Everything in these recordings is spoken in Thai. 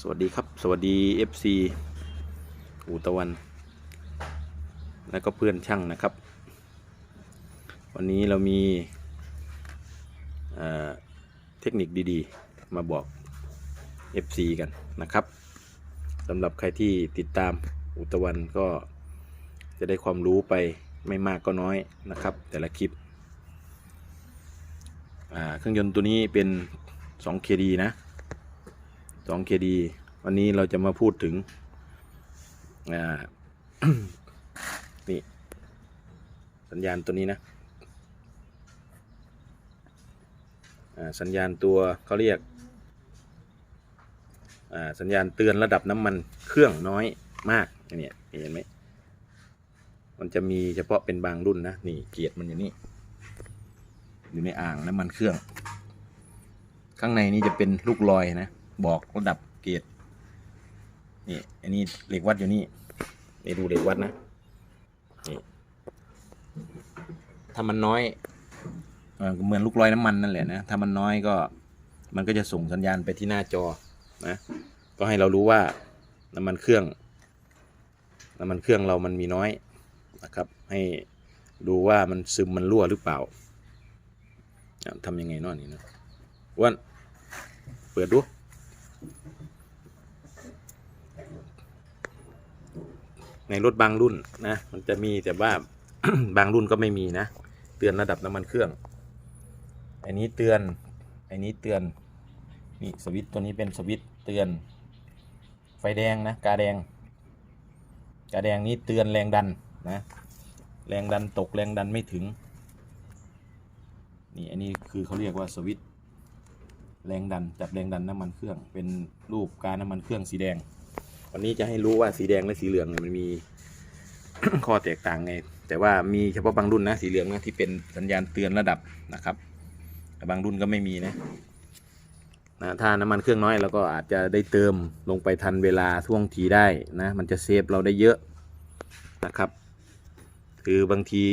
สวัสดีครับ สวัสดี FC อูตะวัน และก็เพื่อนช่างนะครับ วันนี้เรามีเเทคนิคดีๆ มาบอก FC กันนะครับสำหรับใครที่ติดตามอูตะวันก็จะได้ความรู้ไปไม่มากก็น้อยนะครับ แต่ละคลิป เครื่องยนต์ตัวนี้เป็น 2KD นะ 2KD วันนี้เราจะมาพูดถึงอ่านี่ สัญญาณตัวนี้นะอ่าสัญญาณตัวเขาเรียกอ่าสัญญาณเตือนระดับน้ำมันเครื่องน้อยมากเนี่ยเห็นไหมมันจะมีเฉพาะเป็นบางรุ่นนะนี่เกียร์มันอยู่นี่อยู่ในอ่างน้ำมันเครื่อง ข้างในนี่จะเป็นลูกลอยนะ บอกระดับเกรดนี่ อันนี้เหล็กวัดอยู่นี่นี่ดูเหล็กวัดนะนี่ถ้ามันน้อยเหมือนลูกลอยน้ำมันนั่นแหละนะ ถ้ามันน้อยก็มันก็จะส่งสัญญาณไปที่หน้าจอนะก็ให้เรารู้ว่าน้ำมันเครื่องน้ำมันเครื่องเรามันมีน้อยนะครับ ให้ดูว่ามันซึมมันรั่วหรือเปล่าทำยังไงเนอนนี่นะวันเปิดดู ในรถบางรุ่นนะมันจะมีแต่ว่า บางรุ่นก็ไม่มีนะ เตือนระดับน้ำมันเครื่อง อันนี้เตือน อันนี้เตือนนี่สวิตตัวนี้เป็นสวิตเตือน ไฟแดงนะกาแดง กาแดงนี้เตือนแรงดันนะแรงดันตกแรงดันไม่ถึง นี่อันนี้คือเขาเรียกว่าสวิตแรงดันจับแรงดันน้ำมันเครื่อง เป็นรูปการน้ำมันเครื่องสีแดง วันนี้จะให้รู้ว่าสีแดงและสีเหลืองเนี่ยมันมี ข้อแตกต่างไง แต่ว่ามีเฉพาะบางรุ่นนะสีเหลืองนะที่เป็นสัญญาณเตือนระดับนะครับแต่บางรุ่นก็ไม่มีนะนะถ้าน้ำมันเครื่องน้อยเราก็อาจจะได้เติมลงไปทันเวลาท่วงทีได้นะมันจะเซฟเราได้เยอะนะครับ คือบางที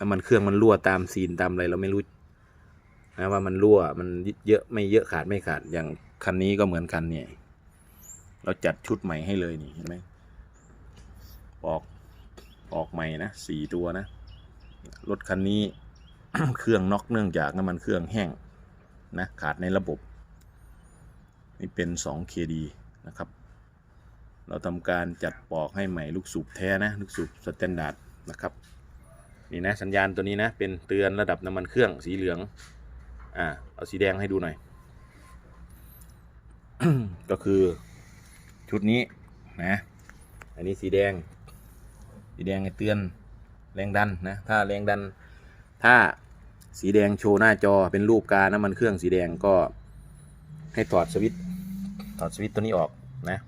น้ำมันเครื่องมันรั่วตามซีนตามอะไรเราไม่รู้นะว่ามันรั่วมันเยอะไม่เยอะขาดไม่ขาดอย่างคันนี้ก็เหมือนกันเนี่ย เราจัดชุดใหม่ให้เลยนี่เห็นไหมออกออกใหม่นะสี่ตัวนะรถคันนี้เครื่องน็อกเนื่องจากน้ำมันเครื่องแห้งนะขาดในระบบ นี่เป็น 2KD นะครับ เราทำการจัดปอกให้ใหม่ลูกสูบแท้นะ ลูกสูบสแตนดาร์ดนะครับนี่นะสัญญาณตัวนี้นะเป็นเตือนระดับน้ำมันเครื่องสีเหลืองอ่าเอาสีแดงให้ดูหน่อย ก็คือ ชุดนี้นะ อันนี้สีแดง สีแดงเตือนแรงดันนะ ถ้าแรงดัน ถ้าสีแดงโชว์หน้าจอเป็นรูปกาน้ำมันเครื่องสีแดงก็ให้ถอดสวิตถอดสวิตตัวนี้ออกนะ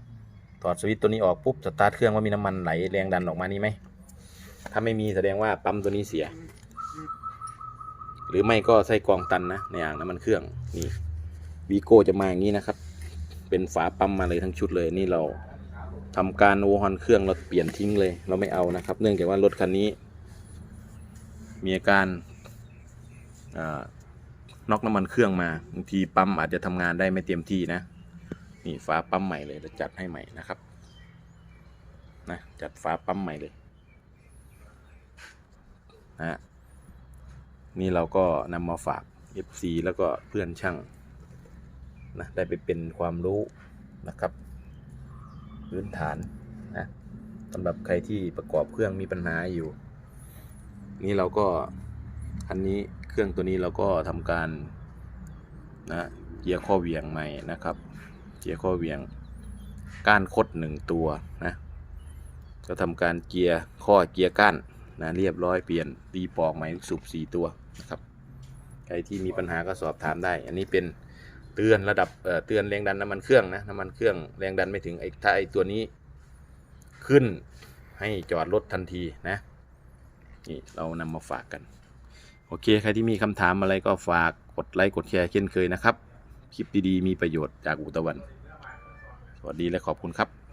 ถอดสวิตตัวนี้ออกปุ๊บสตาร์ทเครื่องว่ามีน้ำมันไหลแรงดันออกมานี่ไหมถ้าไม่มีแสดงว่าปั๊มตัวนี้เสีย หรือไม่ก็ใส่กองตันนะในอ่างน้ำมันเครื่องนี่วีโก้จะมาอย่างนี้นะครับ เป็นฝาปั๊มมาเลยทั้งชุดเลยนี่เราทำการโอฮอนเครื่องเราเปลี่ยนทิ้งเลย เราไม่เอานะครับ เนื่องจากว่ารถคันนี้ มีอาการน็อกน้ำมันเครื่องมาบางทีปั๊มอาจจะทำงานได้ไม่เต็มที่นะนี่ฝาปั๊มใหม่เลยเราจัดให้ใหม่นะครับนะจัดฝาปั๊มใหม่เลยนะนี่เราก็นำมาฝาก FC แล้วก็เพื่อนช่าง นะได้ไปเป็นความรู้นะครับ พื้นฐานนะสำหรับใครที่ประกอบเครื่องมีปัญหาอยู่ นี่เราก็คันนี้เครื่องตัวนี้เราก็ทำการนะเกียร์ข้อเหวียงใหม่นะครับ เกียร์ข้อเหวียงก้านคดหนึ่งตัวนะก็ทำการเกียร์ข้อเกียร์ก้านนะเรียบร้อยเปลี่ยนตีปอกใหม่สูบสี่ตัวนะครับใครที่มีปัญหาก็สอบถามได้ อันนี้เป็น เตือนระดับเอ่อเตือนแรงดันน้ำมันเครื่องนะน้ำมันเครื่องแรงดันไม่ถึงไอ้ถ้าไอ้ตัวนี้ขึ้นให้จอดรถทันทีนะนี่เรานำมาฝากกัน โอเค ใครที่มีคำถามอะไรก็ฝากกดไลค์กดแชร์เช่นเคยนะครับ คลิปดีๆมีประโยชน์จากอุตวัน สวัสดีและขอบคุณครับ